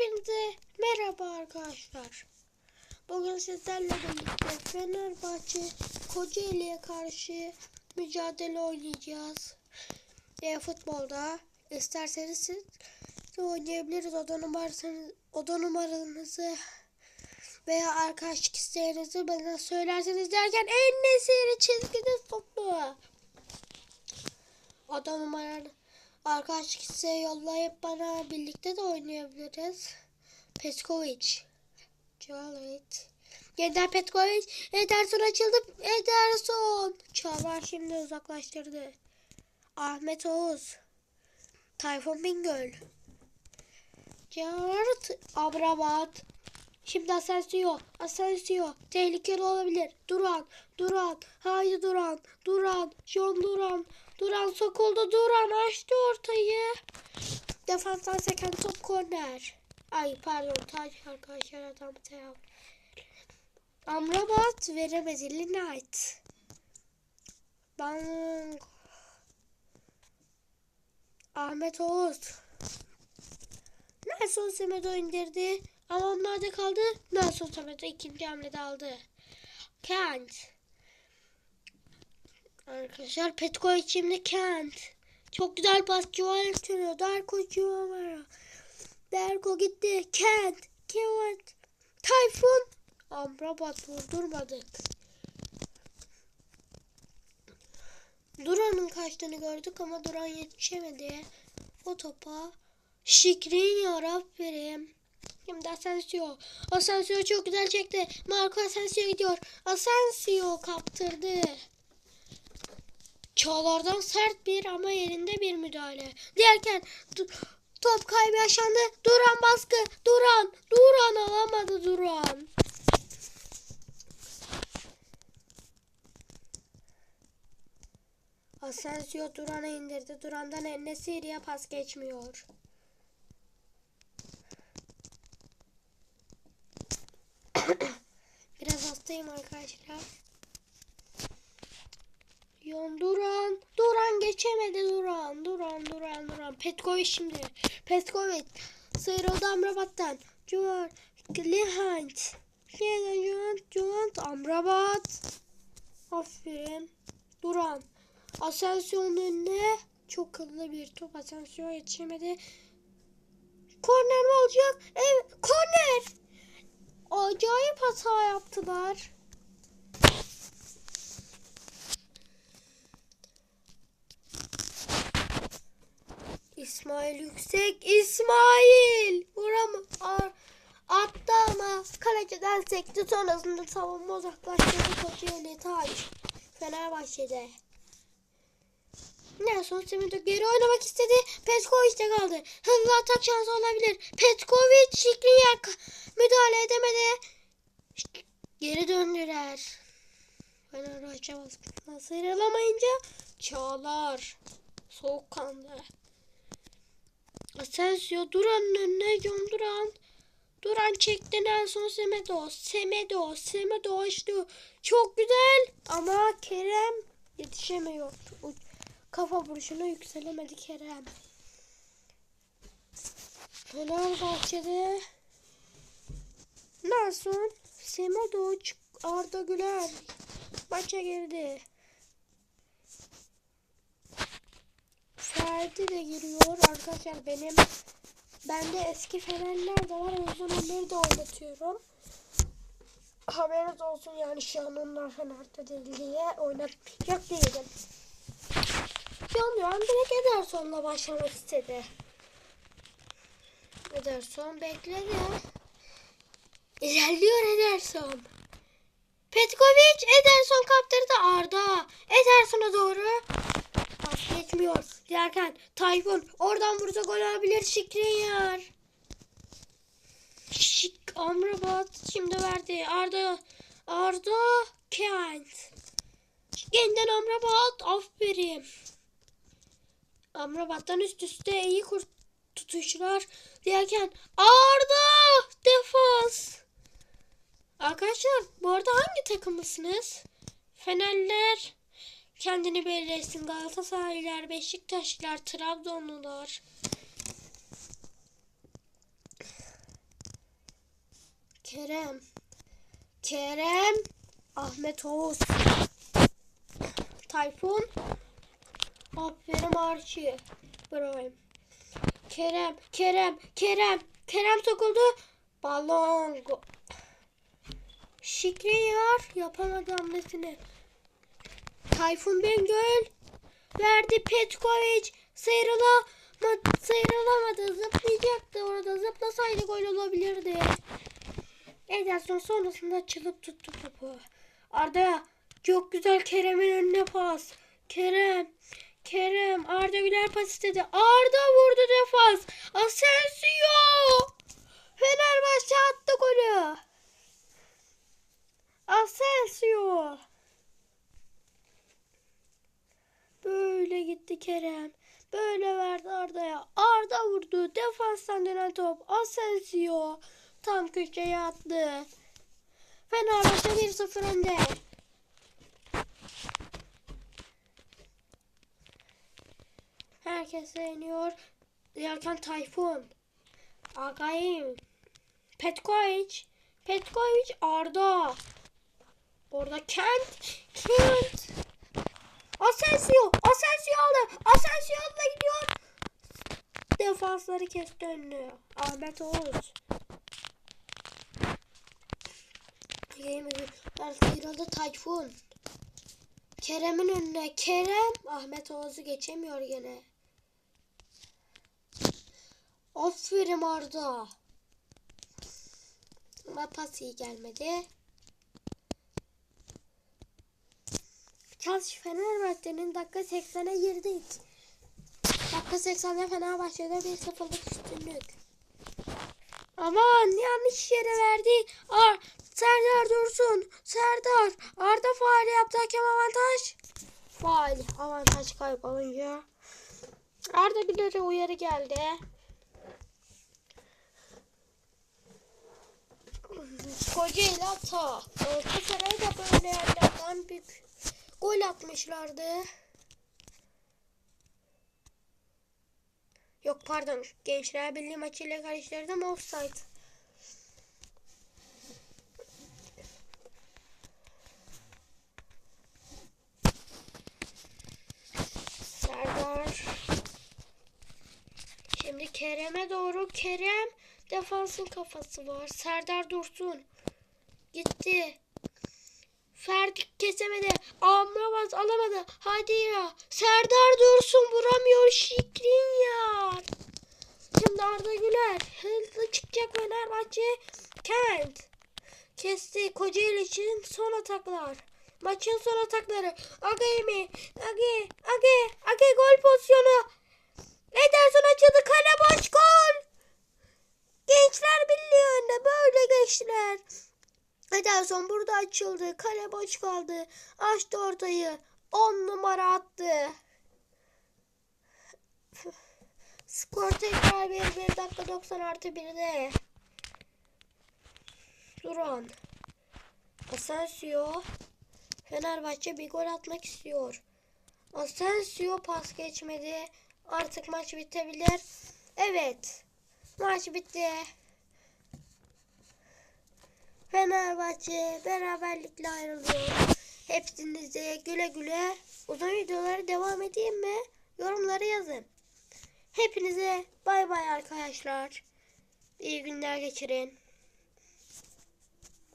Hepinize merhaba arkadaşlar. Bugün sizlerle birlikte Fenerbahçe Kocaeli'ye karşı mücadele oynayacağız. E, futbolda isterseniz siz de oynayabiliriz. Oda numarasını, oda numaranızı veya arkadaşlık isteğinizi bana söylerseniz derken en nesiri çizgide toplu. Oda numaranı arkadaşlık isteği yollayıp bana birlikte de oynayabiliriz. Peskovic. Çalit. Yeniden Petkovic. Ederson açıldı. Ederson. Çağlar şimdi uzaklaştırdı. Ahmet Oğuz. Tayfun Bingöl. Gerard Abramat. Şimdi Asensio. Asensio. Tehlikeli olabilir. Duran. Duran. Haydi Duran. Duran. John Duran. Duran sokuldu. Duran açtı ortayı. Defanstan seken top korner. Ay pardon taç arkadaşlar adam telaff. Amrabat veremedi. Light. Bang. Ahmet Oğuz. Nelson Semedo indirdi. Ama onlar da kaldı. Nelson Semedo ikinci hamlede aldı. Kent. Arkadaşlar Petkovic şimdi Kent. Çok güzel pas sürüyor. Darko Joel. Darko gitti. Kent. Kent. Tayfun. Amrabat vurdurmadık. Duran'ın kaçtığını gördük ama Duran yetişemedi. O topa. Şikrin ya Şimdi Asensio. Asensio çok güzel çekti. Marco Asensio gidiyor. Asensio kaptırdı. Çağlardan sert bir ama yerinde bir müdahale. Diğerken top kaybı yaşandı. Duran baskı. Duran. Duran alamadı Duran. Asensio Duran'ı indirdi. Duran'dan Enesiri'ye pas geçmiyor. Biraz hastayım arkadaşlar. Yon Duran. Duran geçemedi Duran. Duran Duran Duran. Petkovic şimdi. Petkovic. Sıyrıldı Amrabat'tan. Juan. Lihant. Yeniden Juan. Juan. Amrabat. Aferin. Duran. Asensio'nun önüne. Çok hızlı bir top. Asensio yetişemedi. Korner mi olacak? Evet. Korner. Acayip hata yaptılar. İsmail yüksek. İsmail. Vuram attı ama kaleciden sekti. Sonrasında savunma uzaklaştırdı. Kocaeli Taş. Fenerbahçe'de. Nelson Semedo geri oynamak istedi. Petkovic de kaldı. Hızlı atak şansı olabilir. Petkovic Şikriyer müdahale edemedi. Geri döndüler. Fenerbahçe baskısından sıyrılamayınca Çağlar soğukkanlı. Asensio Duran'ın önüne John Duran. Duran çekti Nelson Semedo. Semedo. Semedo açtı. Çok güzel ama Kerem yetişemiyor. Kafa vuruşuna yükselemedi Kerem. Fenerbahçe'de Nelson Semedo Arda Güler maça girdi. Ferdi de giriyor arkadaşlar benim bende eski fenerler de var o yüzden onları da oynatıyorum. Haberiniz olsun yani şu an onlar Fener'de değil diye oynatmayacak değilim. Duran direkt Ederson'la başlamak istedi. Ederson bekledi. İlerliyor Ederson. Petkovic Ederson kaptırdı Arda. Ederson'a doğru. Pas geçmiyor. Diğerken Tayfun oradan vursa gol olabilir Şikriyar. Şik Amrabat şimdi verdi. Arda Arda Kent. Yeniden Amrabat aferin. Amrabat'tan üst üste iyi kurt tutuşlar. Diğerken Arda defans. Arkadaşlar bu arada hangi takımlısınız? Fenerler kendini belli etsin. Galatasaraylılar, Beşiktaşlılar, Trabzonlular. Kerem. Kerem. Ahmet Oğuz. Tayfun. Aferin Archie. Bravo. Kerem, Kerem, Kerem. Kerem sokuldu. Balon. Şikriyar yapamadı hamlesini. Tayfun Bengöl verdi Petkovic sıyrıla sıyrılamadı zıplayacaktı orada zıplasaydı gol olabilirdi. Ederson sonrasında açılıp tuttu topu. Arda çok güzel Kerem'in önüne pas. Kerem Pas istedi. Arda vurdu defans. Asensio Fenerbahçe attı golü. Asensio. Böyle gitti Kerem. Böyle verdi Arda'ya. Arda vurdu. Defanstan dönen top. Asensio. Tam köşeye attı. Fenerbahçe 1-0 önde. Herkes iniyor. Yerken Tayfun. Agayim. Petkovic. Petkovic Arda. Orada Kent. Kent. Asensio. Asensio aldı. Asensio da gidiyor. Defansları kesti önünü. Ahmet Oğuz. Yemin sıyrıldı Tayfun. Kerem'in önüne. Kerem. Ahmet Oğuz'u geçemiyor gene. Aferin Arda. Ama pas iyi gelmedi. Chelsea Fenerbahçe'nin dakika 80'e girdik. Dakika 80'de Fenerbahçe'de 1-0'lık üstünlük. Aman yanlış yere verdi. Ar Serdar Dursun. Serdar. Arda faal yaptı. Hakem avantaj. Faal. Avantaj kaybolunca. Arda Güler'e uyarı geldi. Kocaeli Ata. Galatasaray da böyle yerlerden büyük gol atmışlardı. Yok pardon. Gençler Birliği maçıyla karıştırdım. Offside. Serdar. Şimdi Kerem'e doğru. Kerem defansın kafası var. Serdar Dursun. Gitti. Ferdi kesemedi. Amrabat alamadı. Hadi ya. Serdar Dursun vuramıyor. Şikrinyar. Şimdi Arda Güler. Hızlı çıkacak Fenerbahçe. Kent. Kesti. Kocaeli için son ataklar. Maçın son atakları. Age mi? Age. Age. Age gol pozisyonu. Ederson açıldı. Kale boş gol. Gençler Birliği önde. Böyle geçtiler. Ederson burada açıldı. Kale boş kaldı. Açtı ortayı. 10 numara attı. Skor tekrar 1 1 dakika 90 artı 1'de. Duran. Asensio. Fenerbahçe bir gol atmak istiyor. Asensio pas geçmedi. Artık maç bitebilir. Evet. Maç bitti. Fenerbahçe beraberlikle ayrılıyor. Hepsinize güle güle. Uzun videoları devam edeyim mi? Yorumlara yazın. Hepinize bay bay arkadaşlar. İyi günler geçirin.